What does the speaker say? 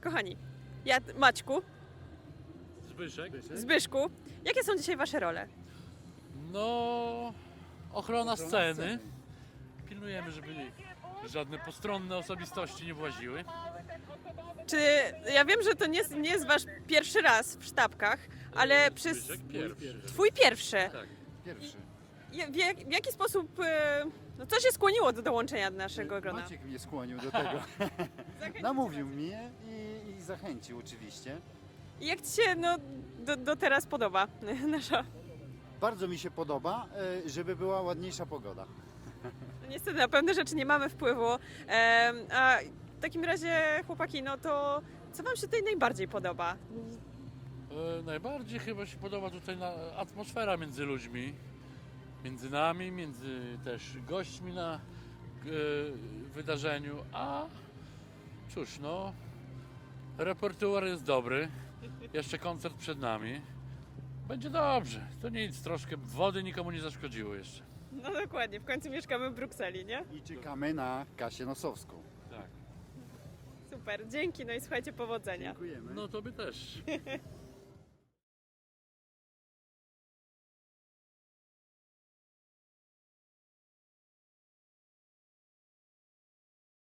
Kochani, ja, Maćku, Zbyszek? Zbyszku, jakie są dzisiaj wasze role? No, ochrona sceny. Pilnujemy, żeby żadne postronne osobistości nie właziły. Czy ja wiem, że to nie, jest- nie jest wasz pierwszy raz w sztabkach, ale przez Zbyszek pierwszy. twój pierwszy. Tak. Pierwszy. W, jak, w jaki sposób, e, no co się skłoniło do dołączenia do naszego grona? Maciek mnie skłonił do tego. Namówił mnie i, i zachęcił oczywiście. I jak ci się no, do, do teraz podoba nasza? Bardzo mi się podoba, e, żeby była ładniejsza pogoda. No Niestety na pewne rzeczy nie mamy wpływu. Em, a w takim razie, chłopaki, no to co wam się tutaj najbardziej podoba? E, najbardziej chyba się podoba tutaj na, atmosfera między ludźmi. Między nami, między też gośćmi na e, wydarzeniu. A cóż, no, repertuar jest dobry. Jeszcze koncert przed nami. Będzie dobrze. To nic, troszkę wody nikomu nie zaszkodziło jeszcze. No dokładnie, w końcu mieszkamy w Brukseli, nie? I czekamy na Kasię Nosowską. Tak. Super, dzięki, no i słuchajcie, powodzenia. Dziękujemy. No to by też.